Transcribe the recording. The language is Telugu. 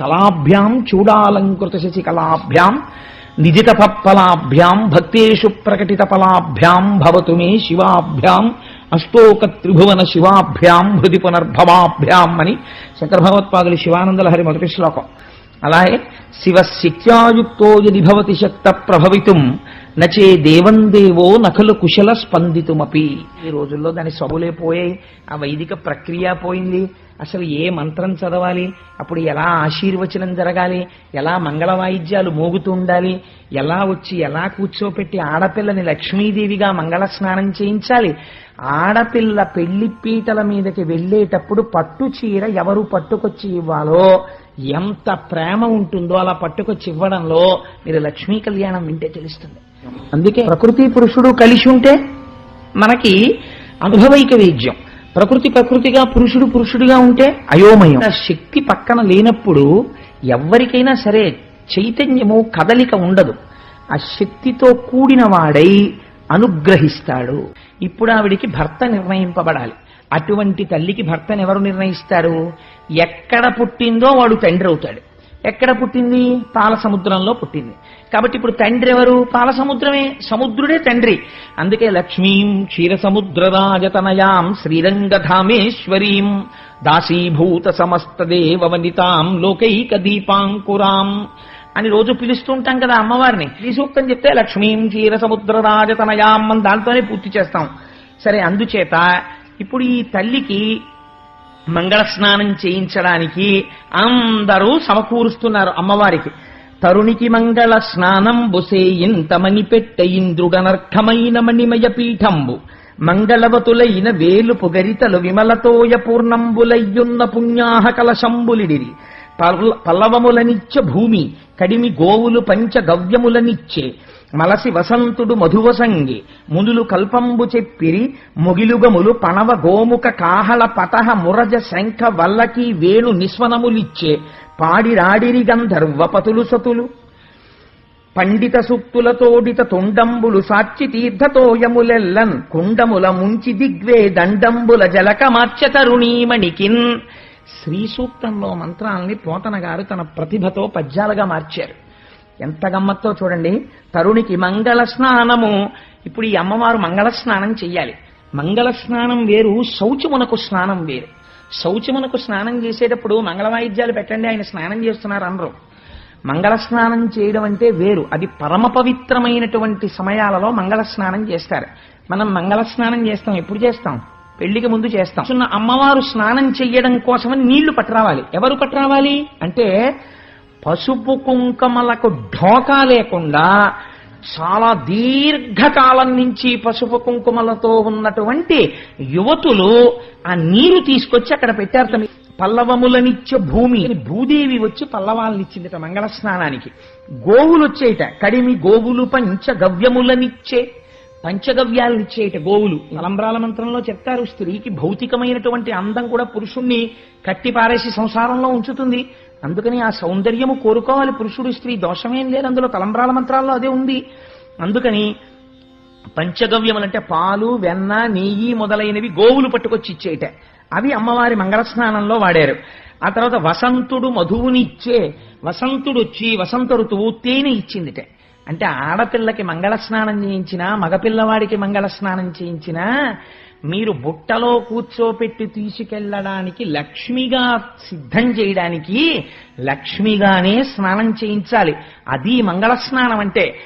కళాభ్యాం చూడాలంకృత శశి కళాభ్యాం నిజిత పప్పలాభ్యాం భక్తేషు ప్రకటిత ఫలాభ్యాం భవతు మే శివాభ్యాం అష్టోక త్రిభువన శివాభ్యాం హృది పునర్భవాభ్యాం అని శంకర భగవత్పాదులు శివానందలహరి మొదటి శ్లోకం. అలాగే శివ శిక్యాయుక్తో యది భవతి శక్త ప్రభవితుం నచే దేవం దేవో నకలు కుశల స్పందితుమపి. ఈ రోజుల్లో దాని సబులే పోయాయి ఆ వైదిక ప్రక్రియ పోయింది. అసలు ఏ మంత్రం చదవాలి? అప్పుడు ఎలా ఆశీర్వచనం జరగాలి? ఎలా మంగళ వాయిద్యాలు మోగుతూ ఉండాలి? ఎలా వచ్చి ఎలా కూర్చోపెట్టి ఆడపిల్లని లక్ష్మీదేవిగా మంగళ స్నానం చేయించాలి? ఆడపిల్ల పెళ్ళి పీటల మీదకి వెళ్ళేటప్పుడు పట్టు చీర ఎవరు పట్టుకొచ్చి ఇవ్వాలో? ఎంత ప్రేమ ఉంటుందో అలా పట్టుకొచ్చి ఇవ్వడంలో మీరు లక్ష్మీ కళ్యాణం వింటే తెలుస్తుంది. అందుకే ప్రకృతి పురుషుడు కలిసి ఉంటే మనకి అనుభవైక వేద్యం. ప్రకృతి ప్రకృతిగా పురుషుడు పురుషుడిగా ఉంటే అయోమయం. శక్తి పక్కన లేనప్పుడు ఎవరికైనా సరే చైతన్యము కదలిక ఉండదు. ఆ శక్తితో కూడిన వాడై అనుగ్రహిస్తాడు. ఇప్పుడు ఆవిడికి భర్త నిర్ణయింపబడాలి. అటువంటి తల్లికి భర్తను ఎవరు నిర్ణయిస్తారు? ఎక్కడ పుట్టిందో వాడు తండ్రి అవుతాడు. ఎక్కడ పుట్టింది? పాల సముద్రంలో పుట్టింది. కాబట్టి ఇప్పుడు తండ్రి ఎవరు? పాల సముద్రమే సముద్రుడే తండ్రి. అందుకే లక్ష్మీం క్షీర సముద్రరాజతనయాం శ్రీరంగధామేశ్వరీం దాసీభూత సమస్త దేవవనితాం లోకైక దీపాంకురాం అని రోజు పిలుస్తుంటాం కదా అమ్మవారిని. ఈ సూక్తం చెప్తే లక్ష్మీం క్షీర సముద్రరాజతనయాం అని దాంతోనే పూర్తి చేస్తాం. సరే అందుచేత ఇప్పుడు ఈ తల్లికి మంగళ స్నానం చేయించడానికి అందరూ సమకూరుస్తున్నారు అమ్మవారికి. తరుణికి మంగళ స్నానం బొసే పెట్ట ఇంద్రుడనర్ఘమైన మణిమయ పీఠంబు. మంగళవతులైన వేలు పొగరితలు విమలతోయ పూర్ణంబులయ్యున్న పుణ్యాహ కలశంబులిడిరి. పల్లవములనిచ్చ భూమి కడిమి గోవులు పంచ గవ్యములనిచ్చే మలసి వసంతుడు మధువసంగి మునులు కల్పంబు చెప్పిరి ముగిలుగములు పణవ గోముఖ కాహళ పటహ మురజ శంఖ వల్లకి వేణు నిస్వనములిచ్చే పాడిరాడిరి గంధర్వపతులు సతులు. పండిత సూక్తులతోడిత తొండంబులు సాక్షి తీర్థతోయములెల్లన్ కుండముల ముంచి దిగ్వే దండంబుల జలక మార్చతరుణీమణికిన్ శ్రీ సూక్తంలో మంత్రాల్ని పోతన గారు తన ప్రతిభతో పద్యాలుగా మార్చారు. ఎంత గమ్మత్తో చూడండి. తరుణికి మంగళ స్నానము. ఇప్పుడు ఈ అమ్మవారు మంగళ స్నానం చెయ్యాలి. మంగళ స్నానం వేరు శౌచమునకు స్నానం వేరు. శౌచమునకు స్నానం చేసేటప్పుడు మంగళ వాయిద్యాలు పెట్టండి ఆయన స్నానం చేస్తున్నారు అనరు మంగళ స్నానం చేయడం అంటే వేరు. అది పరమ పవిత్రమైనటువంటి సమయాలలో మంగళ స్నానం చేస్తారు. మనం మంగళ స్నానం చేస్తాం. ఎప్పుడు చేస్తాం? పెళ్ళికి ముందు చేస్తాం. చిన్న అమ్మవారు స్నానం చెయ్యడం కోసమని నీళ్ళు పట్టరావాలి. ఎవరు పట్టరావాలి? అంటే పసుపు కుంకుమలకు ఢోకా లేకుండా చాలా దీర్ఘకాలం నుంచి పసుపు కుంకుమలతో ఉన్నటువంటి యువతులు ఆ నీరు తీసుకొచ్చి అక్కడ పెట్టారు తమ పల్లవములనిచ్చే భూమి. భూదేవి వచ్చి పల్లవాలనిచ్చిందిట మంగళ స్నానానికి గోవులు వచ్చేట కడిమి గోవులు పంచ గవ్యములనిచ్చే పంచగవ్యాలనిచ్చేట గోవులు. తలంబ్రాల మంత్రంలో చెప్తారు స్త్రీకి భౌతికమైనటువంటి అందం కూడా పురుషుణ్ణి కట్టి పారేసి సంసారంలో ఉంచుతుంది. అందుకని ఆ సౌందర్యము కోరుకోవాలి పురుషుడు స్త్రీ దోషమేం లేదు అందులో తలంబ్రాల మంత్రాల్లో అదే ఉంది. అందుకని పంచగవ్యములంటే పాలు వెన్న నెయ్యి మొదలైనవి గోవులు పట్టుకొచ్చి ఇచ్చేట. అవి అమ్మవారి మంగళ స్నానంలో వాడారు. ఆ తర్వాత వసంతుడు మధువునిచ్చే వసంతుడు వచ్చి వసంత ఋతువు తేనె ఇచ్చిందిటే. అంటే ఆడపిల్లకి మంగళ స్నానం చేయించినా మగపిల్లవాడికి మంగళ స్నానం చేయించినా మీరు బుట్టలో కూర్చోపెట్టి తీసుకెళ్ళడానికి లక్ష్మిగా సిద్ధం చేయడానికి లక్ష్మిగానే స్నానం చేయించాలి. అది మంగళ స్నానం అంటే